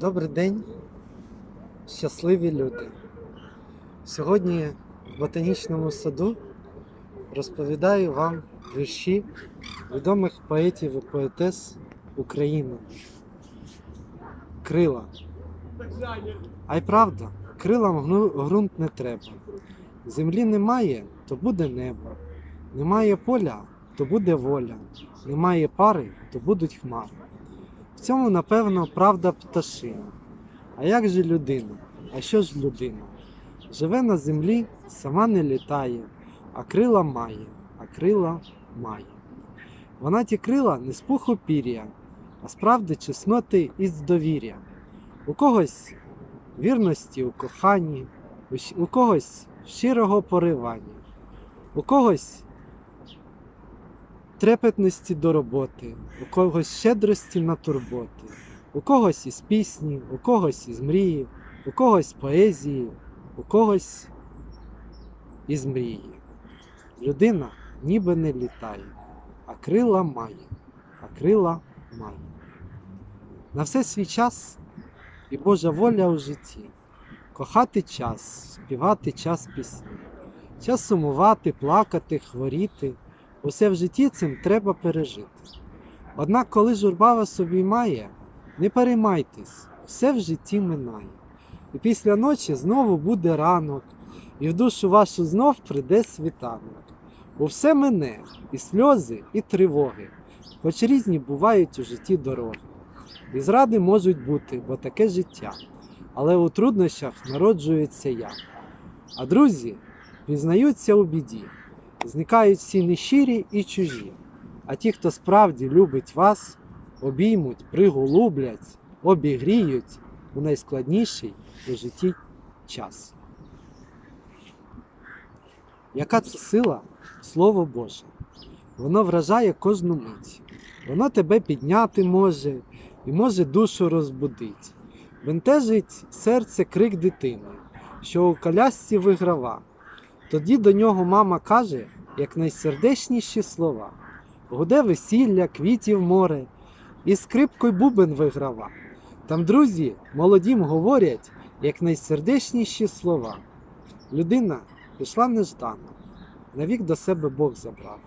Добрий день, щасливі люди. Сьогодні в ботанічному саду розповідаю вам вірші відомих поетів і поетес України. Крила. А й правда, крилам ґрунт не треба. Землі немає, то буде небо. Немає поля, то буде воля. Немає пари, то будуть хмари. Цьому, напевно, правда пташина. А як же людина? А що ж людина? Живе на землі, сама не літає, а крила має, а крила має. Вона ті крила не з пуху пір'я, а справді чесноти і з довір'я. У когось вірності у коханні, у когось щирого поривання, у когось трепетності до роботи, у когось щедрості на турботи, у когось із пісні, у когось із мрії, у когось поезії, у когось із мрії. Людина ніби не літає, а крила має, а крила має. На все свій час і Божа воля у житті. Кохати час, співати час пісні, час сумувати, плакати, хворіти. Усе в житті цим треба пережити. Однак, коли журба вас обіймає, не переймайтесь, все в житті минає. І після ночі знову буде ранок, і в душу вашу знов прийде світанок. Бо все мине, і сльози, і тривоги, хоч різні бувають у житті дороги. І зради можуть бути, бо таке життя. Але у труднощах народжується я. А друзі пізнаються у біді зникають всі нещирі і чужі. А ті, хто справді любить вас, обіймуть, приголублять, обігріють у найскладніший у житті час. Яка це сила? Слово Боже. Воно вражає кожну мить. Воно тебе підняти може і може душу розбудити. Бентежить серце крик дитини, що у колясці виграва. Тоді до нього мама каже, як найсердечніші слова. Гуде весілля, квітів море, і скрипкою бубен виграва. Там друзі молодім говорять, як найсердечніші слова. Людина пішла неждано, навік до себе Бог забрав.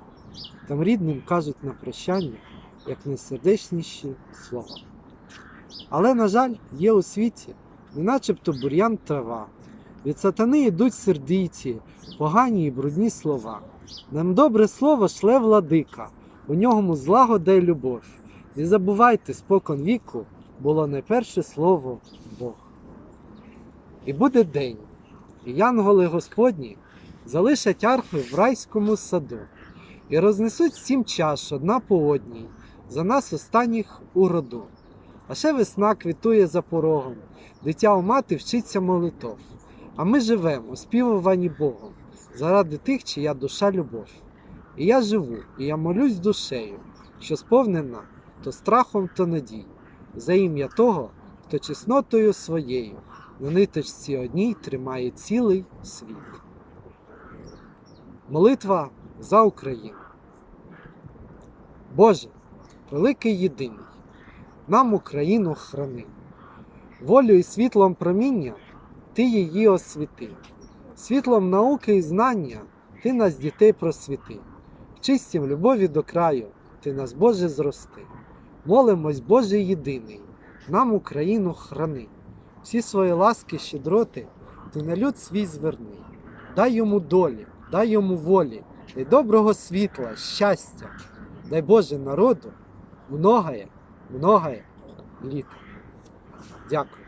Там рідним кажуть на прощання, як найсердечніші слова. Але, на жаль, є у світі, не начебто бур'ян трава. Від сатани йдуть сердиті, погані і брудні слова. Нам добре слово шле владика, у ньому злагода й любов. Не забувайте, спокон віку було найперше слово Бог. І буде день, і янголи Господні залишать арфи в райському саду і рознесуть сім чаш одна по одній, за нас останніх у роду. А ще весна квітує за порогом, дитя у мати вчиться молитов. А ми живемо, співувані Богом, заради тих, чия душа любов. І я живу, і я молюсь душею, що сповнена то страхом, то надій, за ім'я того, хто чеснотою своєю на ниточці одній тримає цілий світ. Молитва за Україну. Боже, великий єдиний, нам Україну храни, волю і світлом проміння ти її освіти. Світлом науки і знання ти нас, дітей, просвіти. В чистім любові до краю ти нас, Боже, зрости. Молимось, Боже єдиний, нам Україну храни. Всі свої ласки, щедроти ти на люд свій зверни. Дай йому долі, дай йому волі, дай доброго світла, щастя, дай Боже народу многое, многое літ. Дякую.